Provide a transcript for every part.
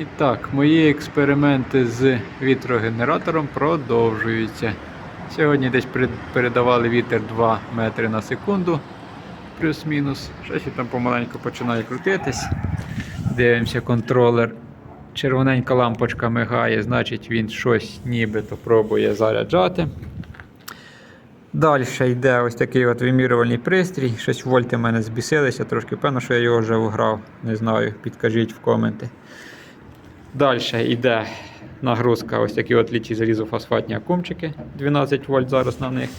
І так, мої експерименти з вітрогенератором продовжуються. Сьогодні десь передавали вітер 2 метри на секунду, плюс-мінус. Щось там помаленьку починає крутитись. Дивимося, контролер. Червоненька лампочка мигає, значить він щось нібито пробує заряджати. Далі йде ось такий от вимірювальний пристрій. Щось вольти в мене збісилися, трошки певно, що я його вже вграв. Не знаю, підкажіть в коменти. Далі йде нагрузка, ось такі от лічі залізофосфатні акумчики, 12 вольт зараз на них.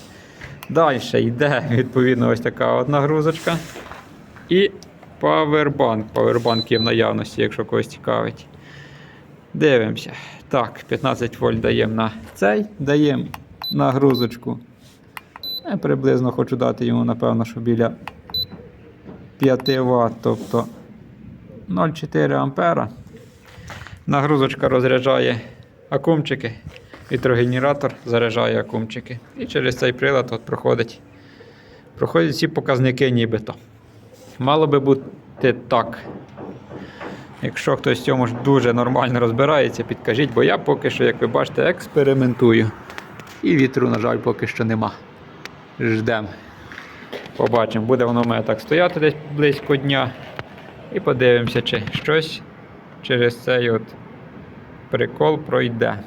Далі йде відповідно ось така от нагрузочка. І павербанк. Павербанк є в наявності, якщо когось цікавить. Дивимося. Так, 15 вольт даємо на цей, даємо нагрузочку. Я приблизно хочу дати йому, напевно, що біля 5 Вт, тобто 0,4 ампера. Нагрузочка розряджає акумчики, вітрогенератор заряджає акумчики. І через цей прилад от проходить, проходять всі показники нібито. Мало би бути так. Якщо хтось в цьому ж дуже нормально розбирається, підкажіть, бо я поки що, як ви бачите, експериментую. І вітру, на жаль, поки що нема. Ждемо. Побачимо, буде воно в мене так стояти десь близько дня. І подивимося, чи щось через цей от прикол пройде.